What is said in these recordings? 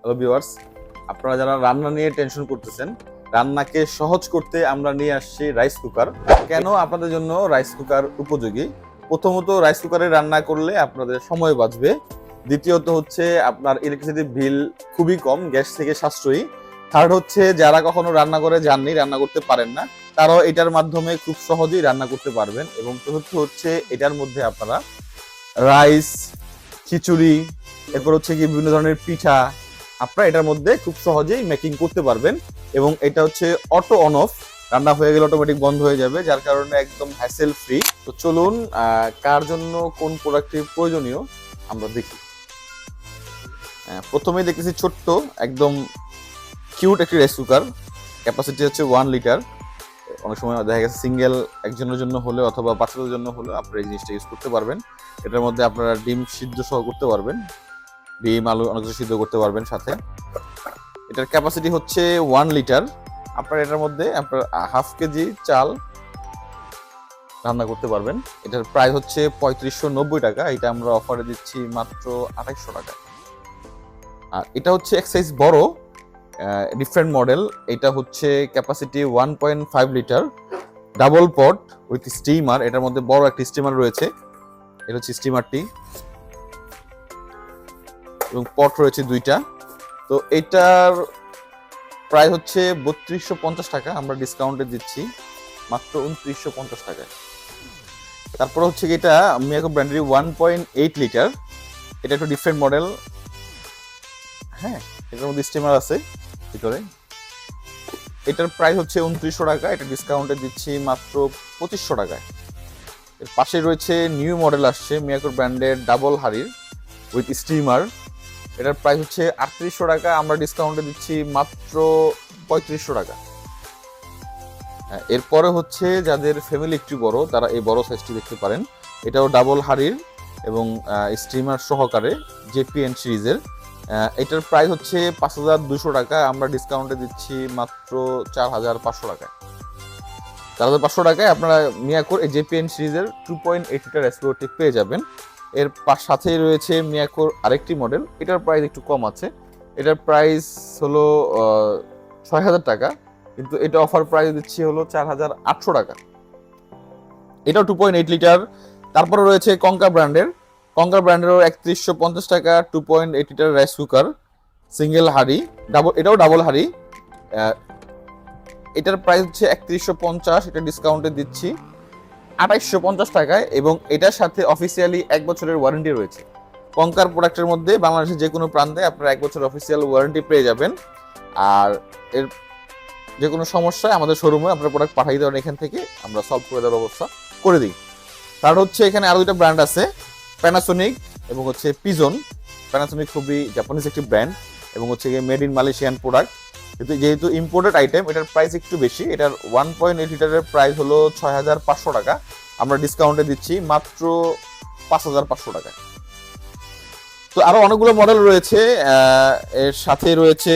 Hello viewers আপনারা যারা রান্না নিয়ে টেনশন করতেছেন, রান্নাকে সহজ করতে আমরা নিয়ে আসছি রাইস কুকার কেন আপনাদের জন্য রাইস কুকার উপযোগী? প্রথমত রাইস কুকারে রান্না করলে আপনাদের সময় বাঁচবে। দ্বিতীয়ত হচ্ছে, আপনার ইলেকট্রিসিটি বিল খুবই কম, গ্যাস থেকে সাশ্রয়ী। থার্ড হচ্ছে, যারা কখনো রান্না করে যাননি, রান্না করতে পারেন না, তারাও এটার মাধ্যমে খুব সহজেই রান্না করতে পারবেন। এবং চতুর্থ হচ্ছে, এটার মধ্যে আপনারা রাইস খিচুড়ি, এরপর হচ্ছে কি, বিভিন্ন ধরনের পিঠা আপনারা এটার মধ্যে খুব সহজেই মেকিং করতে পারবেন। এবং এটা হচ্ছে অটো অন অফ রান্না হয়ে গেলে অটোমেটিক বন্ধ হয়ে যাবে, যার কারণে একদম হ্যাসেল ফ্রি তো চলুন কার জন্য কোন প্রোডাক্টটি প্রয়োজনীয়, আমরা দেখি। প্রথমেই দেখতেছি ছোট্ট, একদম কিউট একটি রাইস কুকার ক্যাপাসিটি হচ্ছে ওয়ান লিটার অনেক সময় দেখা গেছে সিঙ্গেল একজনের জন্য হলে অথবা বাচ্চাদের জন্য হলে আপনারা এই জিনিসটা ইউজ করতে পারবেন। এটার মধ্যে আপনারা ডিম সিদ্ধ সহ করতে পারবেন। ডিম, আলু অনেক কিছু সিদ্ধ করতে পারবেন সাথে। এটার ক্যাপাসিটি হচ্ছে ওয়ান লিটার আপনার এটার মধ্যে আপনার হাফ কেজি চাল রান্না করতে পারবেন। এটার প্রাইস হচ্ছে পঁয়ত্রিশশো নব্বই টাকা। এটা আমরা অফারে দিচ্ছি মাত্র আঠাইশশো টাকা। আর এটা হচ্ছে এক সাইজ বড় ডিফারেন্ট মডেল এটা হচ্ছে capacity one point five litre double pot with steamer এটার মধ্যে বড় একটি স্টিমার রয়েছে। এটা হচ্ছে স্টিমারটি এবং পট রয়েছে দুইটা। তো এটার প্রায় হচ্ছে বত্রিশশো পঞ্চাশ টাকা, আমরা ডিসকাউন্টে দিচ্ছি। মাত্র উনত্রিশশো পঞ্চাশ টাকায়। তারপর হচ্ছে এটা মিয়াকো ব্র্যান্ডের ওয়ান পয়েন্ট এইট লিটার এটা একটু ডিফারেন্ট মডেল হ্যাঁ এটার মধ্যে স্টিমার আছে ভিতরে। এটার প্রাইস হচ্ছে উনত্রিশশো টাকা, এটা ডিসকাউন্টে দিচ্ছি মাত্র পঁচিশশো টাকায়। এর পাশে রয়েছে নিউ মডেল আসছে মিয়াকোর ব্র্যান্ডের ডাবল হাড়ির উইথ স্টিমার এটার প্রাইস হচ্ছে আটত্রিশশো টাকা আমরা ডিসকাউন্টে দিচ্ছি মাত্র পঁয়ত্রিশশো টাকা। হ্যাঁ, এরপরে হচ্ছে যাদের ফ্যামিলি একটু বড় তারা এই বড় সাইজটি দেখতে পারেন। এটাও ডাবল হাড়ির এবং স্টিমার সহকারে জেপিএন সিরিজের এটার প্রাইস হচ্ছে পাঁচ হাজার দুশো টাকা আমরা ডিসকাউন্টে দিচ্ছি মাত্র চার হাজার পাঁচশো টাকায় চার হাজার পাঁচশো টাকায় আপনারা মিয়াকোর এই জেপিএন সিরিজের টু পয়েন্ট এইট লিটার পেয়ে যাবেন। এর সাথেই রয়েছে মিয়াকোর আরেকটি মডেল এটার প্রাইস একটু কম আছে। এটার প্রাইস হলো ছয় হাজার টাকা, কিন্তু এটা অফার প্রাইস দিচ্ছি হলো চার হাজার আটশো টাকা। এটাও টু পয়েন্ট এইট লিটার তারপরে রয়েছে কঙ্কা ব্র্যান্ডের কঙ্কা ব্র্যান্ডেরও একত্রিশশো পঞ্চাশ টাকা two point eight litre rice cooker single হাড়ি ডাবল এটাও ডাবল হাড়ি। এটার প্রাইস হচ্ছে একত্রিশশো পঞ্চাশ, এটা ডিসকাউন্টে দিচ্ছি। আঠাইশশো পঞ্চাশ টাকায় এবং এটার সাথে অফিসিয়ালি এক বছরের ওয়ারেন্টি রয়েছে। কঙ্কার প্রোডাক্টের মধ্যে বাংলাদেশের যে কোনো প্রান্তে আপনারা এক বছর অফিসিয়াল ওয়ারেন্টি পেয়ে যাবেন। আর এর যে কোনো সমস্যায় আমাদের শোরুমে আপনার প্রোডাক্ট পাঠিয়ে দেবেন এখান থেকে আমরা সলভ করে দেওয়ার ব্যবস্থা করে দিই। তার হচ্ছে এখানে আরও দুটা ব্র্যান্ড আছে প্যানাসোনিক এবং হচ্ছে পিজন প্যানাসোনিক খুবই জাপানিজ একটি ব্র্যান্ড এবং হচ্ছে মেড ইন মালয়েশিয়ান প্রোডাক্ট কিন্তু যেহেতু ইম্পোর্টেড আইটেম এটার প্রাইস একটু বেশি। এটার ওয়ান পয়েন্ট এইট লিটারের প্রাইস হলো ছয় হাজার পাঁচশো টাকা। আমরা ডিসকাউন্টে দিচ্ছি মাত্র পাঁচ হাজার পাঁচশো টাকা তো আরও অনেকগুলো মডেল রয়েছে এর সাথে রয়েছে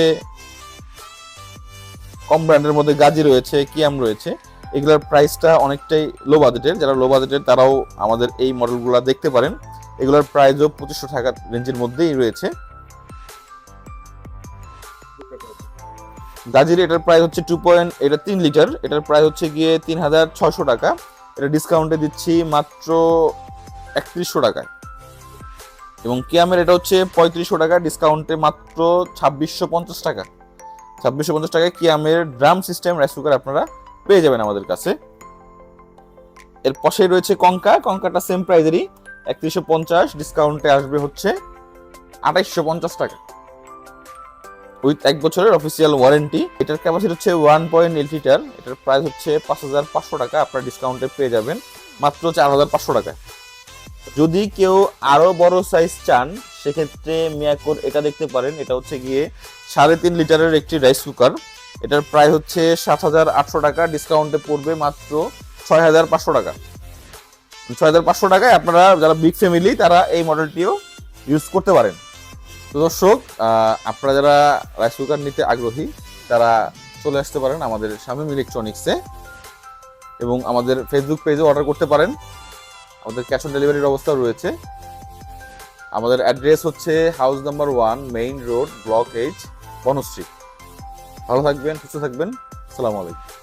কম ব্র্যান্ডের মধ্যে গাজি রয়েছে, কিয়াম রয়েছে। এগুলোর প্রাইসটা অনেকটাই লো বাজেটের যারা লো বাজেটের তারাও আমাদের এই মডেলগুলো দেখতে পারেন। এগুলোর প্রাইসও পঁচিশশো টাকা রেঞ্জের মধ্যেই রয়েছে। গাজির এটার প্রাইস হচ্ছে টু পয়েন্ট এটা তিন লিটার এটার প্রাইস হচ্ছে গিয়ে তিন হাজার ছশো টাকা। এটা ডিসকাউন্টে দিচ্ছি মাত্র একত্রিশশো টাকায়। এবং কিয়ামের এটা হচ্ছে পঁয়ত্রিশশো টাকা ডিসকাউন্টে মাত্র ছাব্বিশশো পঞ্চাশ টাকা। ছাব্বিশশো পঞ্চাশ টাকায় কিয়ামের ড্রাম সিস্টেম রাইস কুকার আপনারা পেয়ে যাবেন আমাদের কাছে। এর পাশেই রয়েছে কঙ্কা, কঙ্কাটা সেম প্রাইজেরই একত্রিশশো পঞ্চাশ ডিসকাউন্টে আসবে হচ্ছে আঠাইশশো পঞ্চাশ টাকা। উইথ এক বছরের অফিসিয়াল ওয়ারেন্টি এটার ক্যাপাসিটি হচ্ছে ওয়ান পয়েন্ট এইট লিটার এটার প্রাইস হচ্ছে পাঁচ হাজার পাঁচশো টাকা, আপনার ডিসকাউন্টে পেয়ে যাবেন, মাত্র চার হাজার পাঁচশো টাকায় যদি কেউ আরও বড় সাইজ চান, সেক্ষেত্রে মিয়াকোর এটা দেখতে পারেন, এটা হচ্ছে গিয়ে সাড়ে তিন লিটারের একটি রাইস কুকার এটার প্রায় হচ্ছে সাত হাজার আটশো টাকা ডিসকাউন্টে পড়বে মাত্র ছয় হাজার পাঁচশো টাকা। ছয় হাজার পাঁচশো টাকায় আপনারা, যারা বিগ ফ্যামিলি তারা এই মডেলটিও ইউজ করতে পারেন। তো দর্শক আপনারা যারা রাইস কুকার নিতে আগ্রহী, তারা চলে আসতে পারেন আমাদের শামীম ইলেকট্রনিক্সে এবং আমাদের ফেসবুক পেজে অর্ডার করতে পারেন। আমাদের ক্যাশ অন ডেলিভারির অবস্থা রয়েছে। আমাদের অ্যাড্রেস হচ্ছে house number one main road block H Banasree. ভালো থাকবেন, সুস্থ থাকবেন। আসসালামু আলাইকুম।